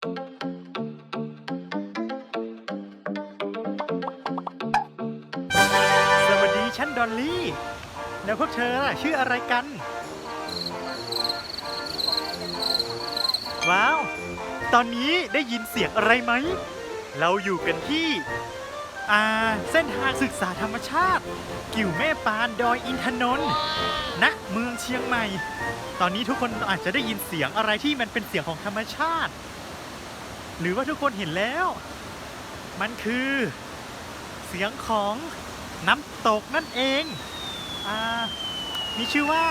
สวัสดีฉันดอลลี่ แล้วพวกเธอน่ะชื่ออะไรกัน ว้าว ตอนนี้ได้ยินเสียงอะไรไหม เราอยู่กันที่ อ่า เส้นทางศึกษาธรรมชาติ กิ่วแม่ปานดอยอินทนนท์ณเมืองเชียงใหม่ ตอนนี้ทุกคนอาจจะได้ยินเสียงอะไรที่มันเป็นเสียงของธรรมชาติ หรือว่าทุกคนเห็นแล้ว มันคือ เสียงของน้ำตกนั่นเองอ่ามีชื่อว่า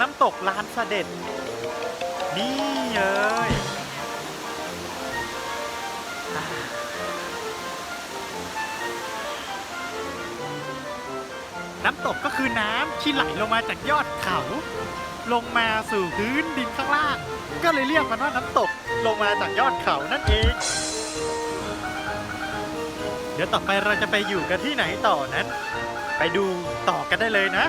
น้ำตกลานเสด็จ นี่เลยน้ำตกก็คือน้ำที่ไหลลงมาจากยอดเขา ลงมาสู่พื้นดินข้างล่าง ก็เลยเรียกมันว่าน้ำตกลงมาจากยอดเขานั่นเอง เดี๋ยวต่อไปเราจะไปอยู่กันที่ไหนต่อนั้น ไปดูต่อกันได้เลยนะ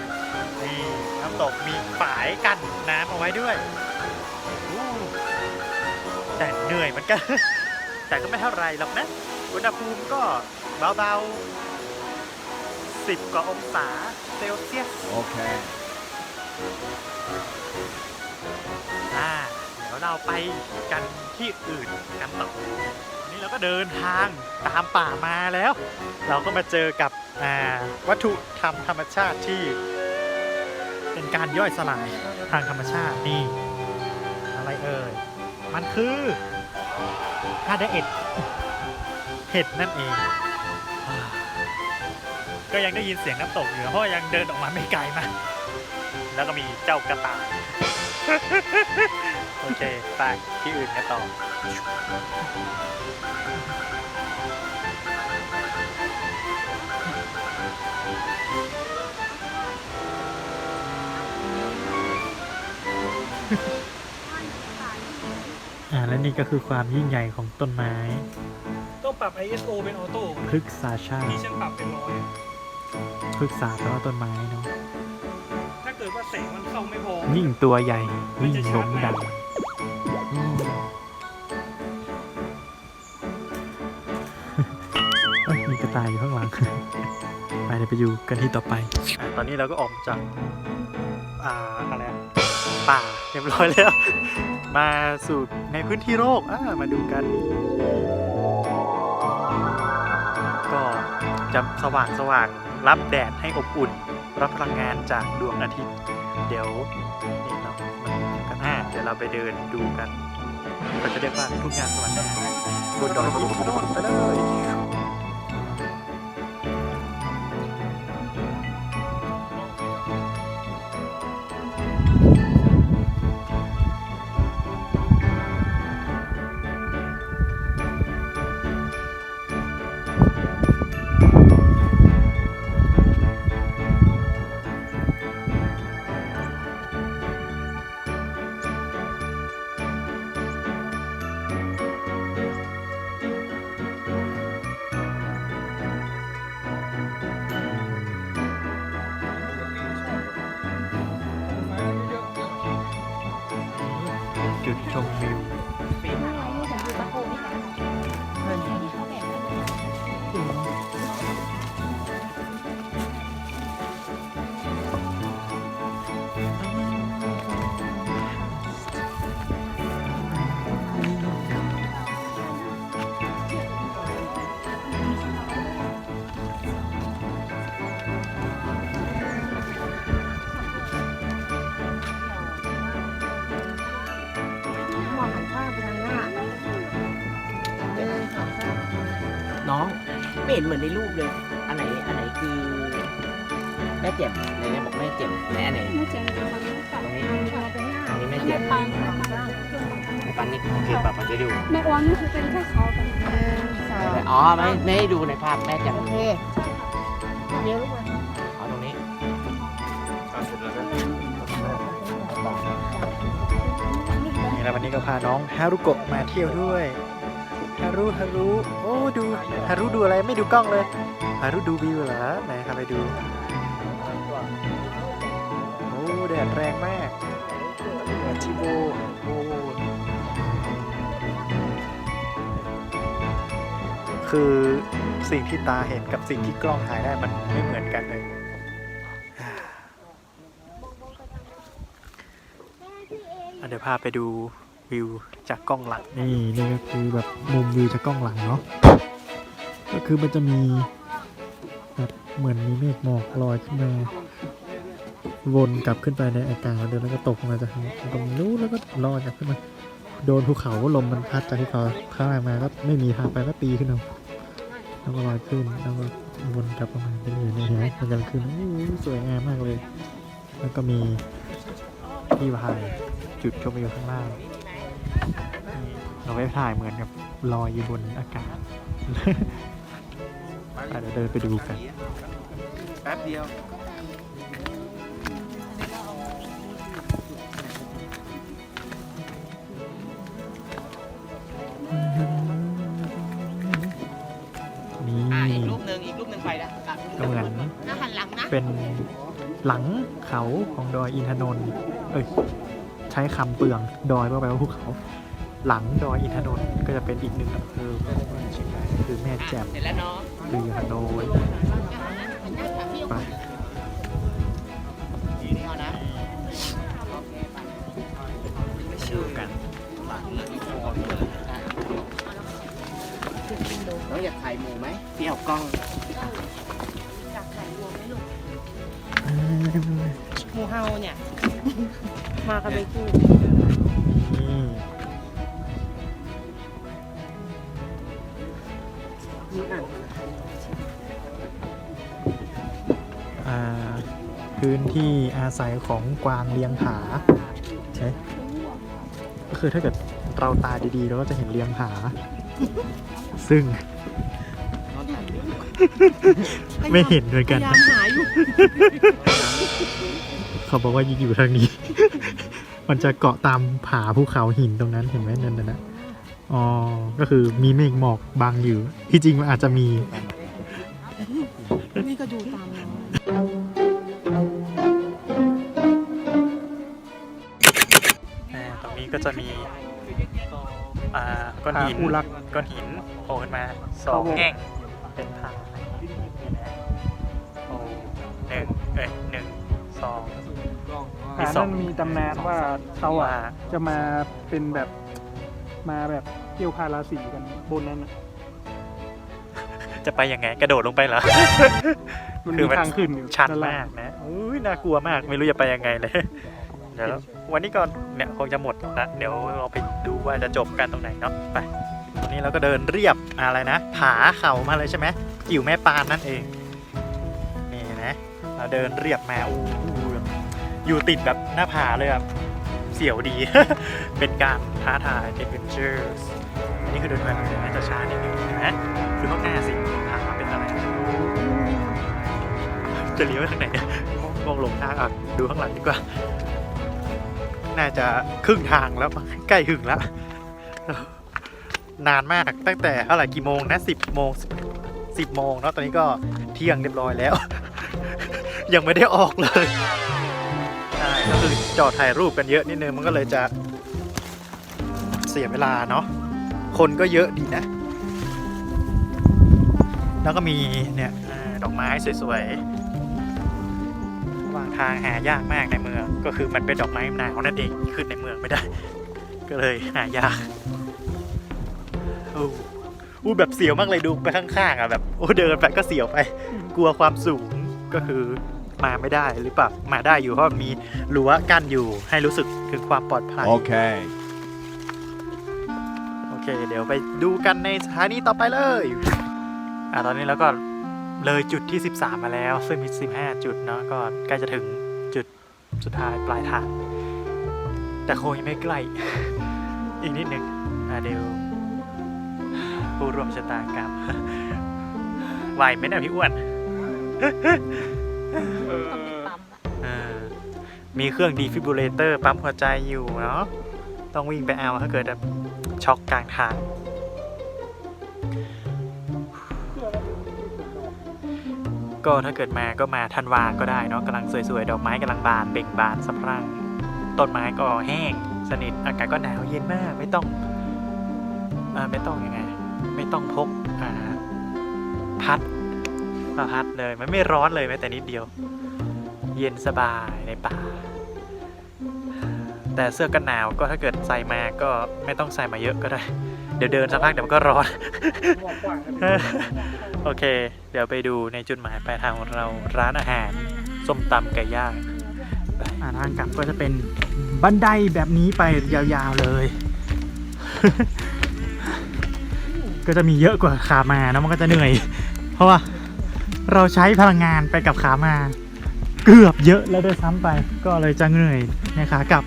นี่น้ำตกมีฝายกันน้ำเอาไว้ด้วย แต่เหนื่อยเหมือนกัน แต่ก็ไม่เท่าไรหรอกนะ อุณหภูมิก็เบาๆ10กว่าองศาเซลเซียส Okay. อ่าเดี๋ยวเราไปกันที่อื่นกันต่อวันนี้เราก็เดินทางตามป่ามาแล้ว เราก็มาเจอกับวัตถุธรรมธรรมชาติที่ เป็นการย่อยสลายทางธรรมชาตินี่ อะไรเอ่ย มันคือฮาเดเอ็ดเห็ดนั่นเอง ก็ยังได้ยินเสียงน้ำตกอยู่เพราะยังเดินออกมาไม่ไกลมาก แล้วก็มีเจ้ากระต่าย โอเค ไปที่อื่นกันต่ออ่าและนี่ก็คือความยิ่งใหญ่ของต้นไม้ ต้องปรับ ISO เป็นออโต้พฤกษาชาที่ติฉันปรับเป็นร้อย พฤกษาแปลว่าต้นไม้เนาะถ้าเกิดว่า แสงมันเข้าไม่พอยิ่งตัวใหญ่ยิ่งล้มดังอืมเอ้ยมีกระต่ายอยู่ข้างหลัง ไปเดี๋ยวไปอยู่กันที่ต่อไป ตอนนี้เราก็ออกจากอ่าอะไรอะป่าเรียบร้อยแล้ว มาสู่ในพื้นที่โลกอ่ามาดูกัน ก็จะสว่างสว่างๆรับแดดให้อบอุ่น รับพลังงานจากดวงอาทิตย์ เดี๋ยวนี่เรามันกันอ่าเดี๋ยวเราไปเดินดูกันเขาจะเรียกว่าทุ่งหญ้าสวรรค์นาบนดอยอินทนนท์ไปเลย น้องไม่เห็นเหมือนในรูปเลย อันไหนอันไหนคือแม่เจ็บไหนเนี่ยบอกแม่เจ็บไหนอันไหนไม่เจ็บตรงนี้กับตรงนี้เราไปห้าอันนี้แม่แม่เจ็บปังในปันนี่คือปรับมาจะดูแม่อ้วนนี่คือเป็นแค่เขากันอ๋อไม่ไม่ให้ดูในภาพแม่เจ็บโอเคเดี๋ยวลูกมาอ๋อตรงนี้นี่แล้ววันนี้ก็พาน้องฮารุโกะมาเที่ยวด้วย ฮารุฮารุโอ้ดูฮารุดูอะไรไม่ดูกล้องเลยฮารุดูวิวเหรอไหนครับไปดูโอ้แดดแรงมากชิโบโอ้คือสิ่งที่ตาเห็นกับสิ่งที่กล้องถ่ายได้มันไม่เหมือนกันเลยเดี๋ยวพาไปดู วิวจากกล้องหลังนี่นี่ก็คือแบบมุมวิวจากกล้องหลังเนาะก็คือมันจะมีแบบเหมือนมีเมฆหมอกลอยขึ้นมาวนกลับขึ้นไปในอากาศแล้วเดี๋ยวแล้วก็ตกมาจากตรงนู้นแล้วก็ลอยกลับขึ้นมาโดนภูเขาลมมันพัดจากภูเขาข้างล่างมาก็ไม่มีทางไปก็ตีขึ้นเอาแล้วก็ลอยขึ้นแล้วก็วนกลับมาเป็นอยู่นเห็นไหมมันกำลังขึ้นสวยงามมากเลย แล้วก็มีที่พายจุดชมวิวข้างล่าง เราไปถ่ายเหมือนกับลอยอยู่บนอากาศ ไปเดี๋ยวเดินไปดูกัน แป๊บเดียว นี่อ่าอีกรูปหนึ่งอีกรูปหนึ่งไปนะอะก็เหมือนหน้าหันหลังนะเป็นหลังเขาของดอยอินทนนท์เอ้ยใช้คำเปลืองดอยเพื่อแปลว่าภูเขา หลังดอยอินทนนท์ก็จะเป็นอีกหนึ่งอำเภอของเชียงรายก็คือแม่แจ่มเสร็จแล้วเนาะหรือฮานอยไปดีนี่เอานะโอเคไปดูกันน้องอยากถ่ายหมูไหมพี่เอากล้องหมูเฮาเนี่ย มากันไปคู่นี่นี่ พื้นที่อาศัยของกวางเลียงผาใช่ก็คือถ้าเกิดเราตาดีๆเราก็จะเห็นเลียงผา ซึ่ง ไม่เห็นเหมือนกัน พยายามหาอยู่เขาบอกว่าอยู่ทางนี้ มันจะเกาะตามผาภูเขาหินตรงนั้นเห็นไหมนั่นน่ะอ๋อ ก็คือมีเมฆหมอกบังอยู่ ที่จริงมันอาจจะมี ก้อนหินคู่รัก ก้อนหินโผล่ขึ้นมาสองแง่งเป็นผาเนี่ยนะโอ้หนึ่งเอ้ยหนึ่งสอง มีอ่าสอนั่งนมีตำนานว่าเขาอะว่าจะมาเป็นแบบมาแบบเกี่ยวพาราสีกันบนนั้นน่ะจะไปยังไงกระโดดลงไปเหรอ มันคืมีอมัน ทางขึ้นอยู่ชันด้นล่มากนะอุ้ยน่ากลัวมากไม่รู้จะไปยังไงเลย เดี๋ยววันนี้ก่อนเนี่ยคงจะหมดละเดี๋ยวเราไปดูว่าจะจบกันตรงไหนเนาะไปตอนนี้เราก็เดินเรียบอะไรนะ ผาเขามาเลยใช่ไหมกิ่วแม่ปานนั่นเองนี่นะเราเดินเรียบมาอู้หูอยู่ติดแบบหน้าผาเลยอะเสียวดี เป็นการท้าทาย adventures อันนี้คือเดินมาเดินมาจะช้านิดนึงเห็นไหมคือข้างหน้าสิผาเป็นอะไรจะเลี้ยวไปทางไหนเนี่ยมองหลงทางอะดูข้างหลังดีกว่า น่าจะครึ่งทางแล้วใกล้ถึงแล้ว นานมากตั้งแต่เท่าไหร่กี่โมงนะสิบโมงสิบโมงเนาะตอนนี้ก็เที่ยงเรียบร้อยแล้ว ยังไม่ได้ออกเลยใช่ก็คือจอดถ่ายรูปกันเยอะนิดนึงมันก็เลยจะเสียเวลาเนาะคนก็เยอะดีนะ แล้วก็มีเนี่ยดอกไม้สวยๆ ทางหายากมากในเมือง ก็คือมันเป็นดอกไม้หนาวนั่นเองขึ้นในเมืองไม่ได้ ก็เลยหายากอ้อู้แบบเสียวมากเลยดูไปข้างๆอะแบบโอ้เดินไปก็เสียวไป กลัวความสูงก็คือมาไม่ได้หรือเปล่ามาได้อยู่เพราะมีรั้วกั้นอยู่ให้รู้สึกถึงความปลอดภัย Okay. โอเค เดี๋ยวไปดูกันในสถานีต่อไปเลยอะตอนนี้แล้วก็ เลยจุดที่ 13 มาแล้ว ซึ่งมี 15 จุดเนาะก็ใกล้จะถึงจุดสุดท้ายปลายทาง แต่คงยังไม่ใกล้ อีกนิดหนึ่งอะเดี๋ยวผู้ร่วมชะตากรรมไหวไหมเนี่ยพี่อ้วนเออมีเครื่องดีฟิบูเลเตอร์ปั๊มหัวใจอยู่เนาะต้องวิ่งไปเอาถ้าเกิดแบบช็อกกลางทาง ก็ถ้าเกิดมาก็มาธันวาก็ได้เนาะกำลังสวยๆ ดอกไม้กำลังบานเบ่งบานสะพรั่งต้นไม้ก็แห้ง สนิทอากาศก็หนาวเย็นมาก ไม่ต้องอไม่ต้องยังไง ไม่ต้องพกพัดมาพัดเลยมันไม่ร้อนเลยแม้แต่นิดเดียว เย็นสบายในป่า แต่เสื้อกันหนาวก็ถ้าเกิดใส่มาก็ไม่ต้องใส่มาเยอะก็ได้ เดี๋ยวเดินสักพักเดี๋ยวมันก็ร้อน โอเค เดี๋ยวไปดูในจุดหมายปลายทางของเราร้านอาหารส้มตำไก่ย่างอ่าทางกลับก็จะเป็นบันไดแบบนี้ไปยาวๆเลย ก็จะมีเยอะกว่าขามานะมันก็จะเหนื่อย เพราะว่าเราใช้พลังงานไปกับขามา เกือบเยอะแล้วด้วยซ้ำไป ก็เลยจะเหนื่อยในขากลับ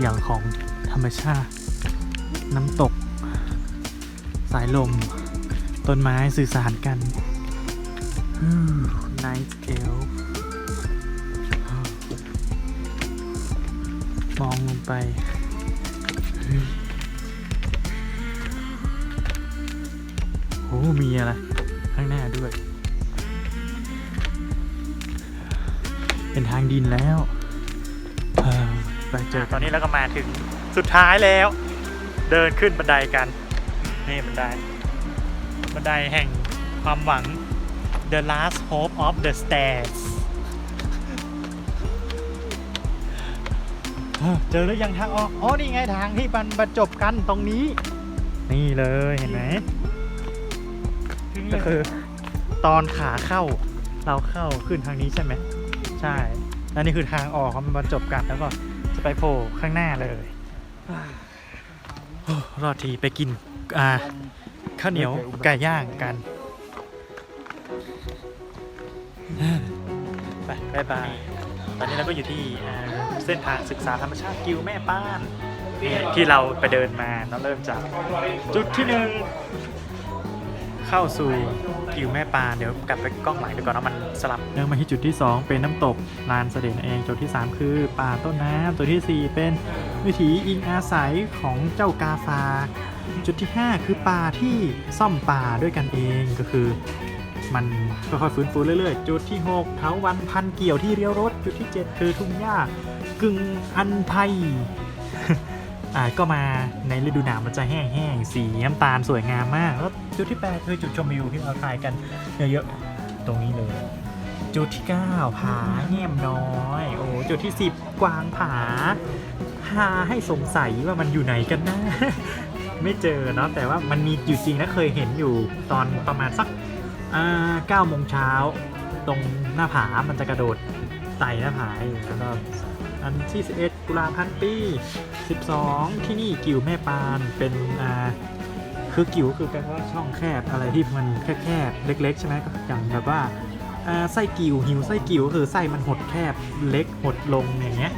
สียงของธรรมชาติ น้ำตก สายลม ต้นไม้สื่อสารกัน Night Elf มองลงไป โอ้มีอะไร ข้างหน้าด้วย เป็นทางดินแล้ว เจอตอนนี้เราก็มาถึงสุดท้ายแล้ว เดินขึ้นบันไดกัน นี่บันได บันไดแห่งความหวัง The last hope of the stairs เอ้อเจอหรือยังทางออก อ๋อ นี่ไงทางที่มันบรรจบกันตรงนี้ นี่เลยเห็นไหมก็คือตอนขาเข้าเราเข้าขึ้นทางนี้ใช่ไหม ใช่ แล้วนี่คือทางออกมันบรรจบกันแล้วก็จะ ไปโผล่ข้างหน้าเลยโอ้รอดทีไปกินอ่าข้าวเหนียวไก่ย่างกันไปบายบายตอนนี้เราก็อยู่ที่อ่าเส้นทางศึกษาธรรมชาติกิวแม่ป้านนี่ที่เราไปเดินมาเราเริ่มจาก จุดที่หนึ่งเข้าสู่ กิวแม่ปาเดี๋ยวกลับไปกล้องหลังดีกว่อนว่ามันสลับเนื่องมาที่จุดที่ 2 เป็นน้ำตกลานเสด็จเองจุดที่ 3 คือป่าต้นน้ำจุดที่ 4 เป็นวิถีอิงอาศัยของเจ้ากาฟา จุดที่ 5 คือป่าที่ซ่อมป่าด้วยกันเองก็คือ มันค่อยๆฟื้นฟูเรื่อยๆ จุดที่ 6เถาวันพันเกี่ยวที่เลี้ยวรถ จุดที่ 7 คือทุ่งหญ้ากึ่งอันไทยอ่าก็มาในฤดูหนาวมันจะแห้งๆสีน้ำตาลสวยงามมากแล้ว จุดที่ 8 คือจุดชมวิวที่เราถ่ายกันเยอะๆตรงนี้เลย จุดที่ 9 ผาแง่มน้อย โอ้จุดที่ 10 กวางผาพาให้สงสัยว่ามันอยู่ไหนกันนะ ไม่เจอเนาะแต่ว่ามันมีอยู่จริงนะเคยเห็นอยู่ตอนประมาณสักอ่าเก้าโมงเช้าตรงหน้าผา มันจะกระโดดไต่หน้าผาอยู่แล้วก็อันที่11กุลาพันปี 12 ที่นี่กิวแม่ปานเป็นอ่า คือกิ่วคือแปลว่าช่องแคบอะไรที่มันแคบๆเล็ก ๆ ใช่ไหมก็อย่างแบบว่าไส้กิ่วหิวไส้กิ่วคือไส้มันหดแคบเล็กหดลงอย่างเงี้ย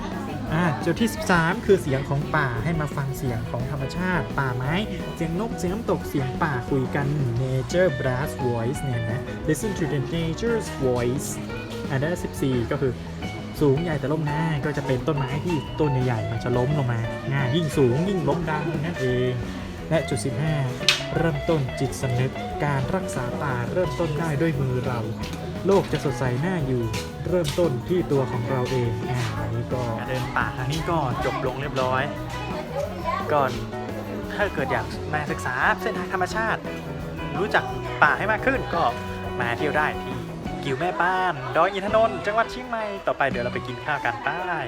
อ่าจุดที่ 13 คือเสียงของป่าให้มาฟังเสียงของธรรมชาติ ป่าไม้ เสียงนก เสียงน้ำตกเสียงป่าคุยกัน nature brass voice เนี่ยนะ listen to the nature's voice อันนั้น14 ก็คือสูงใหญ่แต่ล้มง่ายก็จะเป็นต้นไม้ที่ต้นใหญ่ๆมันจะล้มลงมาง่ายยิ่งสูงยิ่งล้มดังนั่นเอง และจุด 15 เริ่มต้นจิตสำนึกการรักษาป่าเริ่มต้นได้ด้วยมือเรา โลกจะสดใสน่าอยู่ เริ่มต้นที่ตัวของเราเองอ่าอันนี้ก็เดินป่าทางนี้ก็จบลงเรียบร้อย ก่อนถ้าเกิดอยากมาศึกษาเส้นทางธรรมชาติ รู้จักป่าให้มากขึ้นก็มาเที่ยวได้ที่กิวแม่ป้าน ดอยอินทนนท์จังหวัดเชียงใหม่ต่อไปเดี๋ยวเราไปกินข้าวกันไป้าย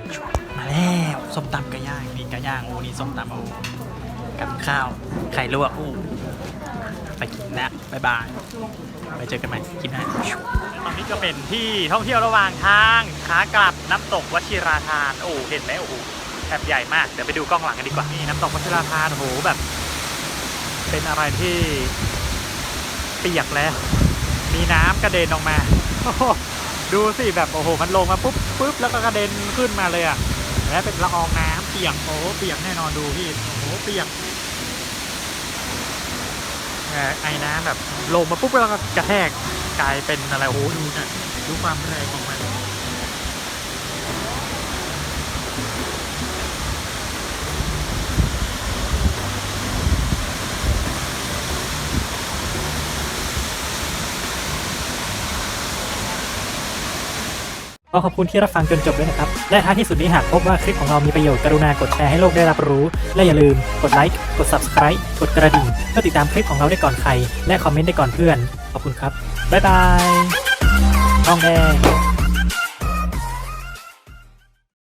มาแล้วส้มตำไก่ย่างนี่ไก่ย่างโอ้นี่ส้มตำโอ้ กับข้าวไข่ลวกอู้ไปกินนะบ๊ายบายไปเจอกันใหม่กินนะตอนนี้ก็เป็นที่ท่องเที่ยวระหว่างทางขากลับน้ำตกวชิราทานโอ้เห็นไหมโอ้โหแถบใหญ่มากเดี๋ยวไปดูกล้องหลังกันดีกว่านี่น้ำตกวชิราทานโอ้โหแบบ เป็นอะไรที่เปียกแล้ว มีน้ำกระเด็นออกมาดูสิแบบโอ้โห มันลงมาปุ๊บปุ๊บแล้วก็กระเด็นขึ้นมาเลยอะแล้วเป็นละอองน้ำ เปียกโอ้โหเปียกแน่นอนดูพี่โอ้โหเปียกเอ่อไอ้น้ำแบบลงมาปุ๊บแล้วก็กระแทกกลายเป็นอะไรโอ้โหดูนะดูความแรงของมัน ขอขอบคุณที่รับฟังจนจบด้วยนะครับ และท้ายที่สุดนี้หากพบว่าคลิปของเรามีประโยชน์กรุณากดแชร์ให้โลกได้รับรู้ และอย่าลืมกดไลค์ กด Subscribe กดกระดิ่ง เพื่อติดตามคลิปของเราได้ก่อนใคร และคอมเมนต์ได้ก่อนเพื่อน ขอบคุณครับ บ๊ายบายทองแดง